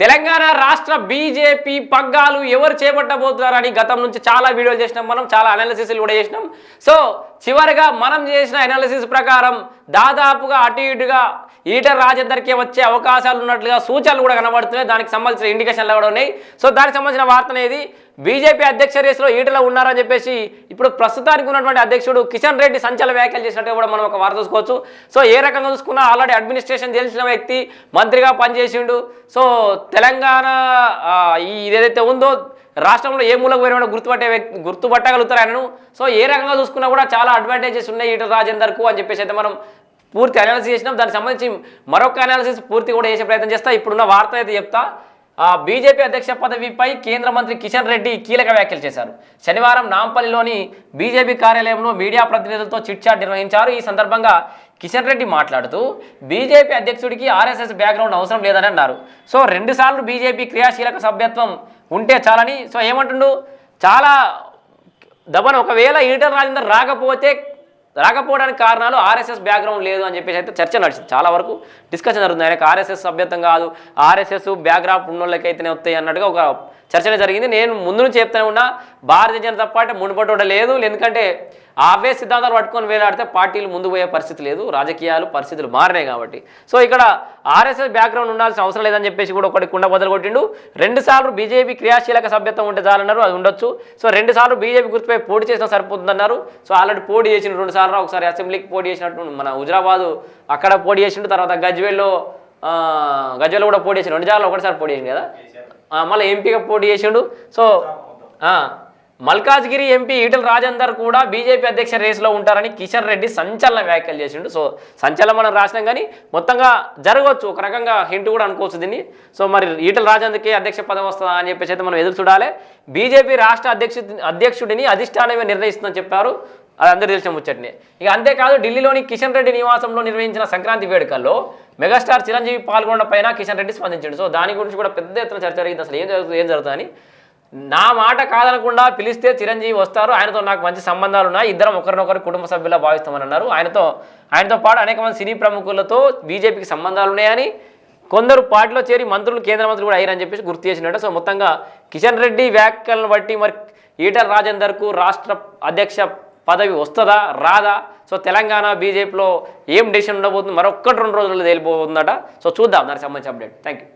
తెలంగాణ రాష్ట్ర బీజేపీ పగ్గాలు ఎవరు చేపట్టబోతున్నారని గతం నుంచి చాలా వీడియోలు చేసినాం మనం చాలా అనాలిసిస్లు కూడా చేసినాం. సో చివరిగా మనం చేసిన అనాలిసిస్ ప్రకారం దాదాపుగా అటు ఇటుగా ఈటర్ రాజేందర్కి వచ్చే అవకాశాలు ఉన్నట్లుగా సూచనలు కూడా కనబడుతున్నాయి. దానికి సంబంధించిన ఇండికేషన్లు కూడా ఉన్నాయి. సో దానికి సంబంధించిన వార్త అనేది బీజేపీ అధ్యక్ష రేసులో ఈటలో ఉన్నారని చెప్పేసి ఇప్పుడు ప్రస్తుతానికి ఉన్నటువంటి అధ్యక్షుడు కిషన్ రెడ్డి సంచలన వ్యాఖ్యలు చేసినట్టు కూడా మనం ఒక వార్త చూసుకోవచ్చు. సో ఏ రకంగా చూసుకున్నా ఆల్రెడీ అడ్మినిస్ట్రేషన్ తెలిసిన వ్యక్తి మంత్రిగా పనిచేసిండు. సో తెలంగాణ ఏదైతే ఉందో రాష్ట్రంలో ఏ మూలకు పోయినా కూడా గుర్తుపట్టే వ్యక్తి గుర్తుపట్టగలుగుతారు ఆయనను. సో ఏ రకంగా చూసుకున్నా కూడా చాలా అడ్వాంటేజెస్ ఉన్నాయి ఈటల రాజేందర్కు అని చెప్పేసి అయితే మనం పూర్తి అనాలిసిస్ చేసినాం. దానికి సంబంధించి మరొక అనాలిసిస్ పూర్తి కూడా చేసే ప్రయత్నం చేస్తా. ఇప్పుడున్న వార్త అయితే చెప్తా. బీజేపీ అధ్యక్ష పదవిపై కేంద్ర మంత్రి కిషన్ రెడ్డి కీలక వ్యాఖ్యలు చేశారు. శనివారం నాంపల్లిలోని బీజేపీ కార్యాలయంలో మీడియా ప్రతినిధులతో చిట్చాట్ నిర్వహించారు. ఈ సందర్భంగా కిషన్ రెడ్డి మాట్లాడుతూ బీజేపీ అధ్యక్షుడికి ఆర్ఎస్ఎస్ బ్యాక్గ్రౌండ్ అవసరం లేదని అన్నారు సో రెండుసార్లు బీజేపీ క్రియాశీలక సభ్యత్వం ఉంటే చాలని. సో ఏమంటుండు? చాలా దబన్ ఒకవేళ ఈటల రాజేందర్ రాకపోతే రాకపోవడానికి కారణాలు ఆర్ఎస్ఎస్ బ్యాక్గ్రౌండ్ లేదు అని చెప్పేసి అయితే చర్చ నడిచింది. చాలా వరకు డిస్కషన్ జరుగుతుంది. ఆయనకు ఆర్ఎస్ఎస్ సభ్యత్వం కాదు ఆర్ఎస్ఎస్ బ్యాక్గ్రౌండ్ ఉన్నోళ్ళకైతేనే వస్తాయి అన్నట్టుగా ఒక చర్చనే జరిగింది. నేను ముందు నుంచి చెప్తూనే ఉన్నా భారతీయ జనతా పార్టీ మునుపటి లేదు. ఎందుకంటే అవే సిద్ధాంతాలు పట్టుకొని వేలాడితే పార్టీలు ముందు పోయే పరిస్థితి లేదు రాజకీయాలు పరిస్థితులు మారినాయి కాబట్టి. సో ఇక్కడ ఆర్ఎస్ఎస్ బ్యాక్గ్రౌండ్ ఉండాల్సిన అవసరం లేదని చెప్పేసి కూడా ఒకటి కుండ బదులు కొట్టిండు. రెండు సార్లు బీజేపీ క్రియాశీలక సభ్యత్వం ఉంటే చాలన్నారు అది ఉండొచ్చు. సో రెండు సార్లు బీజేపీ గుర్తుపై పోటీ చేసినా సరిపోతుందన్నారు. సో ఆల్రెడీ పోటీ చేసిన రెండు సార్లు ఒకసారి అసెంబ్లీకి పోటీ చేసినట్టు మన హుజరాబాదు అక్కడ పోటీ చేసిండు తర్వాత గజ్వేల్లో ఆ, గజ్వేల్లో కూడా పోటీ చేసిండు. రెండు సార్లు ఒకటిసారి పోటీ చేసిండు కదా? మళ్ళీ ఎంపీగా పోటీ చేసిండు. సో మల్కాజ్గిరి ఎంపీ ఈటల రాజేందర్ కూడా బీజేపీ అధ్యక్ష రేసులో ఉంటారని కిషన్ రెడ్డి సంచలన వ్యాఖ్యలు చేసిండు. సో సంచలనం మనం రాసినాం కానీ మొత్తంగా జరగవచ్చు. ఒక రకంగా హింట్ కూడా అనుకోవచ్చు దీన్ని. సో మరి ఈటల రాజేందర్కి అధ్యక్ష పదం వస్తుందా అని చెప్పేసి అయితే మనం ఎదురు చూడాలి. బీజేపీ రాష్ట్ర అధ్యక్షు అధ్యక్షుడిని అధిష్టానమే నిర్ణయిస్తుందని చెప్పారు. అది అందరూ తెలిసిన ముచ్చటనే. ఇక అంతేకాదు ఢిల్లీలోని కిషన్ రెడ్డి నివాసంలో నిర్వహించిన సంక్రాంతి వేడుకల్లో మెగాస్టార్ చిరంజీవి పాల్గొన్న పైన కిషన్ రెడ్డి స్పందించాడు. సో దాని గురించి కూడా పెద్ద ఎత్తున చర్చ జరిగింది. అసలు ఏం జరుగుతుంది ఏం జరుగుతుందని నా మాట కాదనకుండా పిలిస్తే చిరంజీవి వస్తారు. ఆయనతో నాకు మంచి సంబంధాలు ఉన్నాయి. ఇద్దరం ఒకరినొకరు కుటుంబ సభ్యులా భావిస్తామని అన్నారు. ఆయనతో ఆయనతో పాటు అనేక మంది సినీ ప్రముఖులతో బీజేపీకి సంబంధాలు ఉన్నాయని కొందరు పార్టీలో చేరి మంత్రులు కేంద్ర మంత్రులు కూడా అయ్యారని చెప్పేసి గుర్తు చేసినట్టు సో మొత్తంగా కిషన్ రెడ్డి వ్యాఖ్యలను బట్టి మరి ఈటల రాజేందర్కు రాష్ట్ర అధ్యక్ష పదవి వస్తుందా? రాదా? సో తెలంగాణ బీజేపీలో ఏం డెసిషన్ ఉండబోతుంది? మరొక్కటి రెండు రోజుల్లో తేలిపోతుందట. సో చూద్దాం. దానికి సంబంధించి అప్డేట్ థ్యాంక్ యూ